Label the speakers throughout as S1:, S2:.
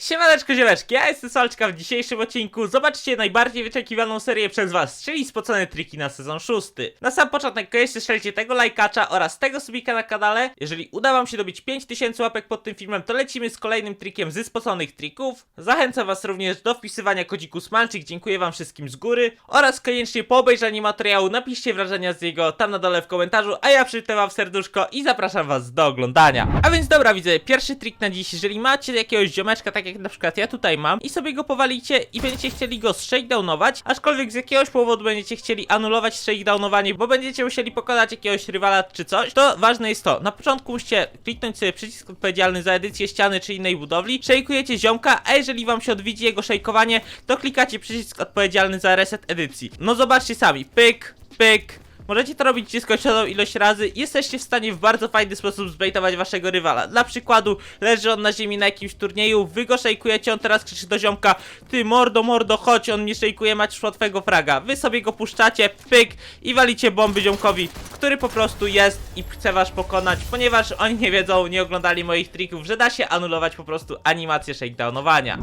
S1: Siemaneczko ziomeczki, ja jestem Solczka w dzisiejszym odcinku. Zobaczcie najbardziej wyczekiwaną serię przez was, czyli spocone triki na sezon 6 Na sam początek koniecznie strzelcie tego lajkacza oraz tego subika na kanale. Jeżeli uda wam się dobić 5000 łapek pod tym filmem, to lecimy z kolejnym trikiem ze spoconych trików. Zachęcam was również do wpisywania kodziku SMALczyk, dziękuję wam wszystkim z góry. Oraz koniecznie po obejrzeniu materiału napiszcie wrażenia z niego tam na dole w komentarzu A ja przytę wam serduszko i zapraszam was do oglądania. A więc dobra widzę, pierwszy trik na dziś, jeżeli macie jakiegoś ziomeczka, tak jak na przykład ja tutaj mam i sobie go powalicie i będziecie chcieli go shakedownować, aczkolwiek z jakiegoś powodu będziecie chcieli anulować shakedownowanie, bo będziecie musieli pokonać jakiegoś rywala czy coś, to ważne jest to, na początku musicie kliknąć sobie przycisk odpowiedzialny za edycję ściany czy innej budowli, szejkujecie ziomka, a jeżeli wam się odwiedzi jego szejkowanie, to klikacie przycisk odpowiedzialny za reset edycji. No zobaczcie sami, pyk, pyk, Możecie to robić nieskończoną ilość razy jesteście w stanie w bardzo fajny sposób zbejtować waszego rywala. Dla przykładu, leży on na ziemi na jakimś turnieju, wy go szejkujecie, on teraz krzyczy do ziomka Ty mordo, mordo, chodź, on mnie szejkuje, macie łatwego fraga. Wy sobie go puszczacie, pyk i walicie bomby ziomkowi, który po prostu jest i chce was pokonać, ponieważ oni nie wiedzą, nie oglądali moich trików, że da się anulować po prostu animację shakedownowania.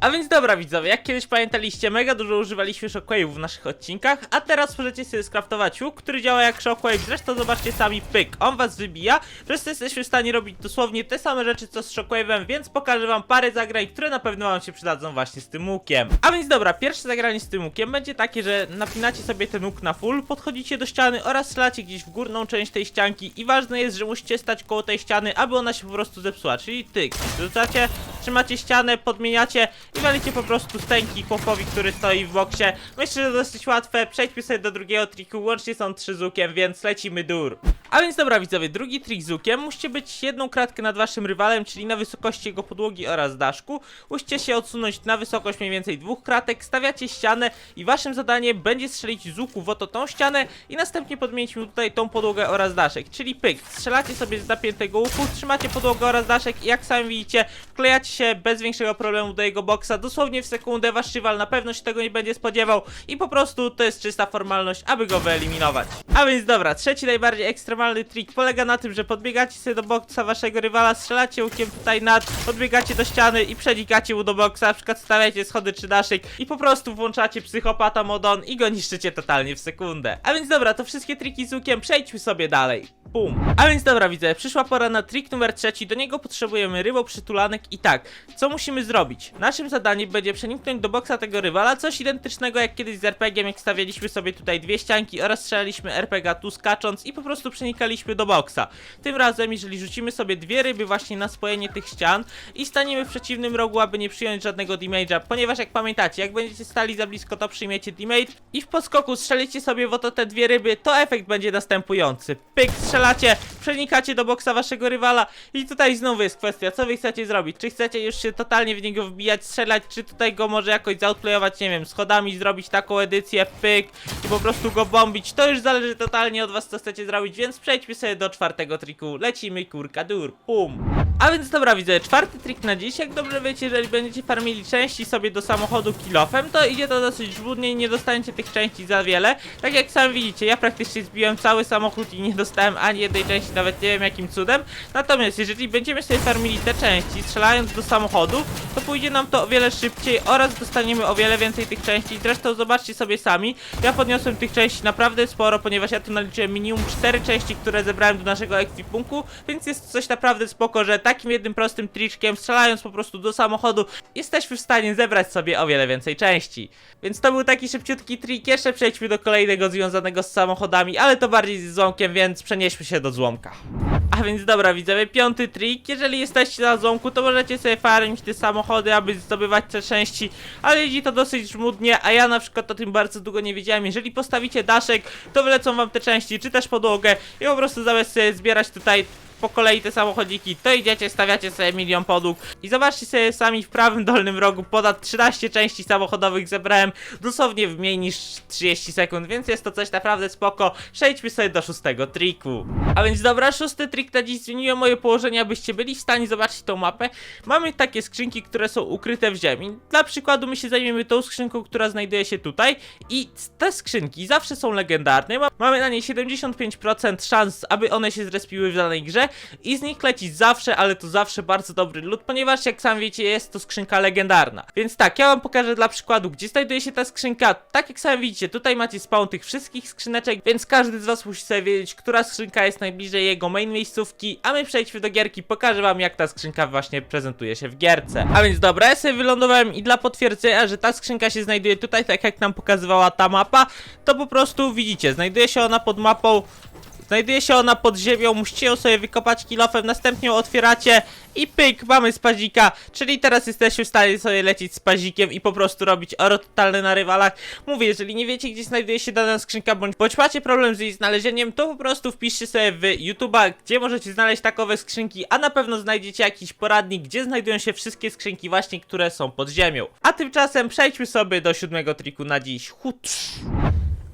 S1: A więc dobra widzowie, jak kiedyś pamiętaliście, mega dużo używaliśmy shockwave'ów w naszych odcinkach, a teraz możecie sobie skraftować łuk, który działa jak shockwave, zresztą zobaczcie sami, pyk, on was wybija, przez to jesteśmy w stanie robić dosłownie te same rzeczy co z shockwave'em, więc pokażę wam parę zagrań, które na pewno wam się przydadzą właśnie z tym łukiem. A więc dobra, pierwsze zagranie z tym łukiem będzie takie, że napinacie sobie ten łuk na full, podchodzicie do ściany oraz strzelacie gdzieś w górną część tej ścianki i ważne jest, że musicie stać koło tej ściany, aby ona się po prostu zepsuła, czyli tyk, rzucacie, trzymacie ścianę, podmieniacie i walicie po prostu stęki chłopowi, który stoi w boksie. Myślę, że dosyć łatwe. Przejdźmy sobie do drugiego triku. Łącznie są trzy z łukiem, więc lecimy dur. A więc dobra widzowie, drugi trik z łukiem. Musicie być jedną kratkę nad waszym rywalem, czyli na wysokości jego podłogi oraz daszku. Musicie się odsunąć na wysokość mniej więcej dwóch kratek, stawiacie ścianę i waszym zadaniem będzie strzelić z łuku w oto tą ścianę i następnie podmienić mu tutaj tą podłogę oraz daszek. Czyli pyk, strzelacie sobie z napiętego łuku, trzymacie podłogę oraz daszek i jak sami widzicie, wklejacie się bez większego problemu do jego boksa. Dosłownie w sekundę wasz rywal na pewno się tego nie będzie spodziewał i po prostu to jest czysta formalność, aby go wyeliminować. A więc dobra, trzeci najbardziej ekstremalny trik polega na tym, że podbiegacie sobie do boksa waszego rywala, strzelacie łukiem tutaj nad, podbiegacie do ściany i przenikacie mu do boksa, na przykład stawiacie schody czy daszek i po prostu włączacie psychopata modon i go niszczycie totalnie w sekundę. A więc dobra, to wszystkie triki z łukiem, przejdźmy sobie dalej. Bum. A więc dobra, widzę, przyszła pora na trik numer trzeci. Do niego potrzebujemy rybo, przytulanek i tak. Co musimy zrobić? Naszym zadaniem będzie przeniknąć do boksa tego rywala, coś identycznego jak kiedyś z RPG-iem, jak stawialiśmy sobie tutaj dwie ścianki oraz strzelaliśmy RPG tu skacząc i po prostu przenikaliśmy do boksa. Tym razem, jeżeli rzucimy sobie dwie ryby właśnie na spojenie tych ścian i staniemy w przeciwnym rogu, aby nie przyjąć żadnego damage'a, ponieważ jak pamiętacie, jak będziecie stali za blisko, to przyjmiecie damage i w podskoku strzelicie sobie w oto te dwie ryby, to efekt będzie następujący. Pyk, strzelacie, przenikacie do boksa waszego rywala i tutaj znowu jest kwestia, co wy chcecie zrobić? Czy chcecie już się totalnie w niego wbijać, strzelać, czy tutaj go może jakoś zoutplayować, nie wiem, schodami zrobić taką edycję, pyk i po prostu go bombić? To już zależy totalnie od was, co chcecie zrobić, więc przejdźmy sobie do czwartego triku. Lecimy kurka dur, pum. A więc dobra, widzę, czwarty trik na dziś, jak dobrze wiecie, jeżeli będziecie farmili części sobie do samochodu kilofem, to idzie to dosyć żmudnie i nie dostaniecie tych części za wiele. Tak jak sami widzicie, ja praktycznie zbiłem cały samochód i nie dostałem ani jednej części, nawet nie wiem jakim cudem. Natomiast jeżeli będziemy sobie farmili te części, strzelając do samochodu, to pójdzie nam to o wiele szybciej oraz dostaniemy o wiele więcej tych części. Zresztą zobaczcie sobie sami, ja podniosłem tych części naprawdę sporo, ponieważ ja tu naliczyłem minimum 4 części, które zebrałem do naszego ekwipunku, więc jest coś naprawdę spoko, że takim jednym prostym triczkiem, strzelając po prostu do samochodu, jesteśmy w stanie zebrać sobie o wiele więcej części. Więc to był taki szybciutki trik, jeszcze przejdźmy do kolejnego związanego z samochodami, ale to bardziej z złomkiem, więc przenieśmy się do złomka. A więc dobra widzowie, piąty trik, jeżeli jesteście na złomku, to możecie sobie farmić te samochody, aby zdobywać te części, ale idzie to dosyć żmudnie, a ja na przykład o tym bardzo długo nie wiedziałem, jeżeli postawicie daszek, to wylecą wam te części, czy też podłogę i po prostu zamiast sobie zbierać tutaj po kolei te samochodziki, to idziecie, stawiacie sobie milion podłóg i zobaczcie sobie sami w prawym dolnym rogu, ponad 13 części samochodowych zebrałem dosłownie w mniej niż 30 sekund, więc jest to coś naprawdę spoko. Przejdźmy sobie do szóstego triku. A więc dobra, szósty trik na dziś zmieniłem moje położenie, abyście byli w stanie zobaczyć tą mapę. Mamy takie skrzynki, które są ukryte w ziemi. Dla przykładu my się zajmiemy tą skrzynką, która znajduje się tutaj i te skrzynki zawsze są legendarne. Ma- Mamy na niej 75% szans, aby one się zrespiły w danej grze i z nich lecić zawsze, ale to zawsze bardzo dobry loot, ponieważ jak sam wiecie jest to skrzynka legendarna. Więc tak, ja wam pokażę dla przykładu, gdzie znajduje się ta skrzynka. Tak jak sami widzicie, tutaj macie spawn tych wszystkich skrzyneczek, więc każdy z was musi sobie wiedzieć, która skrzynka jest najbliżej jego main miejscówki, a my przejdźmy do gierki, pokażę wam jak ta skrzynka właśnie prezentuje się w gierce. A więc dobra, ja sobie wylądowałem i dla potwierdzenia, że ta skrzynka się znajduje tutaj, tak jak nam pokazywała ta mapa, to po prostu widzicie, znajduje się ona pod mapą Znajduje się ona pod ziemią, musicie ją sobie wykopać kilofem, następnie ją otwieracie i pyk, mamy spazika, czyli teraz jesteśmy w stanie sobie lecieć z pazikiem i po prostu robić oro totalne na rywalach. Mówię, jeżeli nie wiecie gdzie znajduje się dana skrzynka, bądź, bądź macie problem z jej znalezieniem, to po prostu wpiszcie sobie w YouTube'a, gdzie możecie znaleźć takowe skrzynki, a na pewno znajdziecie jakiś poradnik, gdzie znajdują się wszystkie skrzynki właśnie, które są pod ziemią. A tymczasem przejdźmy sobie do siódmego triku na dziś. Hutrz.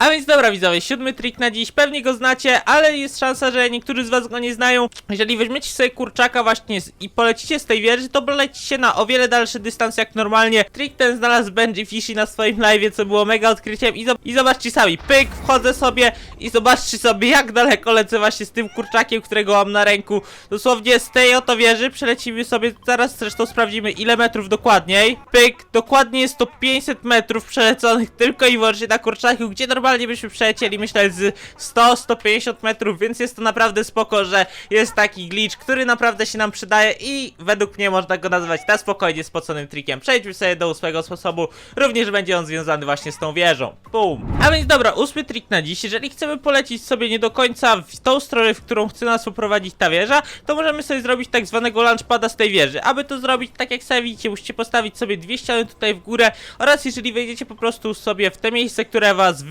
S1: A więc dobra widzowie, siódmy trik na dziś, pewnie go znacie, ale jest szansa, że niektórzy z was go nie znają. Jeżeli weźmiecie sobie kurczaka właśnie i polecicie z tej wieży, to polecicie na o wiele dalszy dystans jak normalnie. Trik ten znalazł Benji Fishy na swoim live, co było mega odkryciem i, i zobaczcie sami, pyk, wchodzę sobie i zobaczcie sobie jak daleko lecę właśnie z tym kurczakiem, którego mam na ręku. Dosłownie z tej oto wieży przelecimy sobie, zaraz zresztą sprawdzimy ile metrów dokładniej. Pyk, dokładnie jest to 500 metrów przeleconych tylko i wyłącznie na kurczaku, gdzie normalnie byśmy przelecieli myślę z 100-150 metrów, więc jest to naprawdę spoko, że jest taki glitch, który naprawdę się nam przydaje i według mnie można go nazwać na spokojnie spoconym trikiem. Przejdźmy sobie do ósmego sposobu, również będzie on związany właśnie z tą wieżą. Boom. A więc dobra, ósmy trik na dziś, jeżeli chcemy polecić sobie nie do końca w tą stronę, w którą chce nas poprowadzić ta wieża, to możemy sobie zrobić tak zwanego launchpada z tej wieży. Aby to zrobić, tak jak sami widzicie, musicie postawić sobie dwie ściany tutaj w górę oraz jeżeli wejdziecie po prostu sobie w te miejsce, które was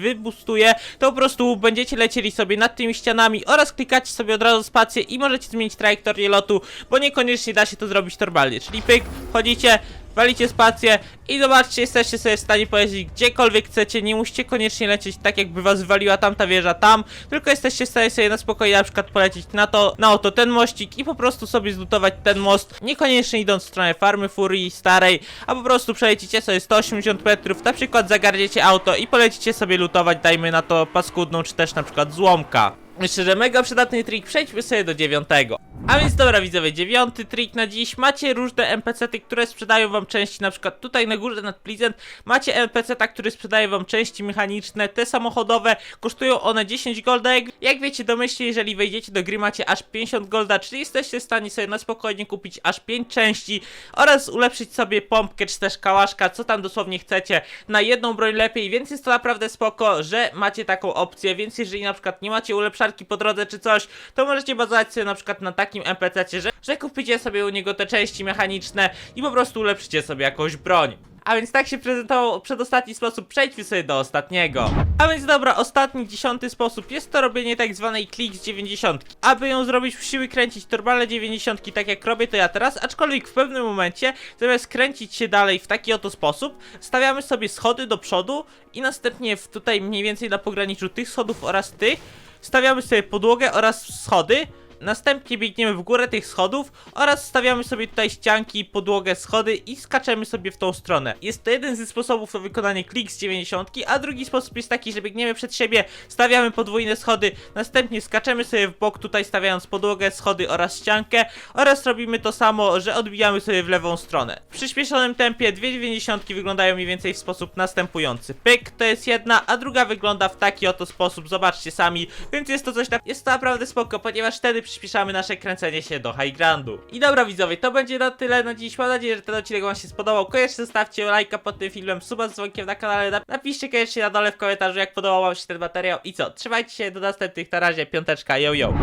S1: to po prostu będziecie lecieli sobie nad tymi ścianami oraz klikacie sobie od razu spację i możecie zmienić trajektorię lotu, bo niekoniecznie da się to zrobić normalnie, czyli pyk, wchodzicie, walicie spację i zobaczcie, jesteście sobie w stanie polecieć gdziekolwiek chcecie, nie musicie koniecznie lecieć tak jakby was wywaliła tamta wieża tam, tylko jesteście w stanie sobie na spokojnie na przykład polecieć na to, na oto ten mościk i po prostu sobie zlutować ten most, niekoniecznie idąc w stronę farmy Furii starej, a po prostu przelecicie sobie 180 metrów, na przykład zagarniecie auto i polecicie sobie lutować, dajmy na to paskudną, czy też na przykład złomka. Myślę, że mega przydatny trik, przejdźmy sobie do dziewiątego. A więc dobra widzowie, dziewiąty trik na dziś. Macie różne NPC-ty, które sprzedają wam części, na przykład tutaj na górze nad Pleasant macie NPC-ta, który sprzedaje wam części mechaniczne, te samochodowe, kosztują one 10 golda. Jak, wiecie domyślnie, jeżeli wejdziecie do gry macie aż 50 golda, czyli jesteście w stanie sobie na spokojnie kupić aż 5 części oraz ulepszyć sobie pompkę czy też kałaszka, co tam dosłownie chcecie, na jedną broń lepiej, więc jest to naprawdę spoko, że macie taką opcję, więc jeżeli na przykład nie macie ulepszarki po drodze czy coś, to możecie bazować sobie na przykład na takim NPC-cie, że, że kupicie sobie u niego te części mechaniczne i po prostu ulepszycie sobie jakąś broń. A więc tak się prezentował przedostatni sposób, przejdźmy sobie do ostatniego. A więc dobra, ostatni, dziesiąty sposób jest to robienie tak zwanej klik z 90. Aby ją zrobić, musimy kręcić normalne 90, tak jak robię to ja teraz, aczkolwiek w pewnym momencie, zamiast kręcić się dalej w taki oto sposób, stawiamy sobie schody do przodu i następnie w tutaj mniej więcej na pograniczu tych schodów oraz tych, stawiamy sobie podłogę oraz schody, Następnie biegniemy w górę tych schodów oraz stawiamy sobie tutaj ścianki, podłogę, schody i skaczemy sobie w tą stronę. Jest to jeden ze sposobów na wykonanie klik z 90, a drugi sposób jest taki, że biegniemy przed siebie, stawiamy podwójne schody, następnie skaczemy sobie w bok tutaj stawiając podłogę, schody oraz ściankę oraz robimy to samo, że odbijamy sobie w lewą stronę. W przyspieszonym tempie dwie 90 wyglądają mniej więcej w sposób następujący. Pyk to jest jedna, a druga wygląda w taki oto sposób, zobaczcie sami, więc jest to coś na... jest to naprawdę spoko, ponieważ wtedy przyspieszamy nasze kręcenie się do high grandu. I dobra widzowie, to będzie na tyle na dziś. Mam nadzieję, że ten odcinek wam się spodobał. Koniecznie zostawcie lajka pod tym filmem, suba z dzwonkiem na kanale. Nap- Napiszcie koniecznie na dole w komentarzu, jak podobał wam się ten materiał. I co, trzymajcie się, do następnych, na razie, piąteczka, yo yo.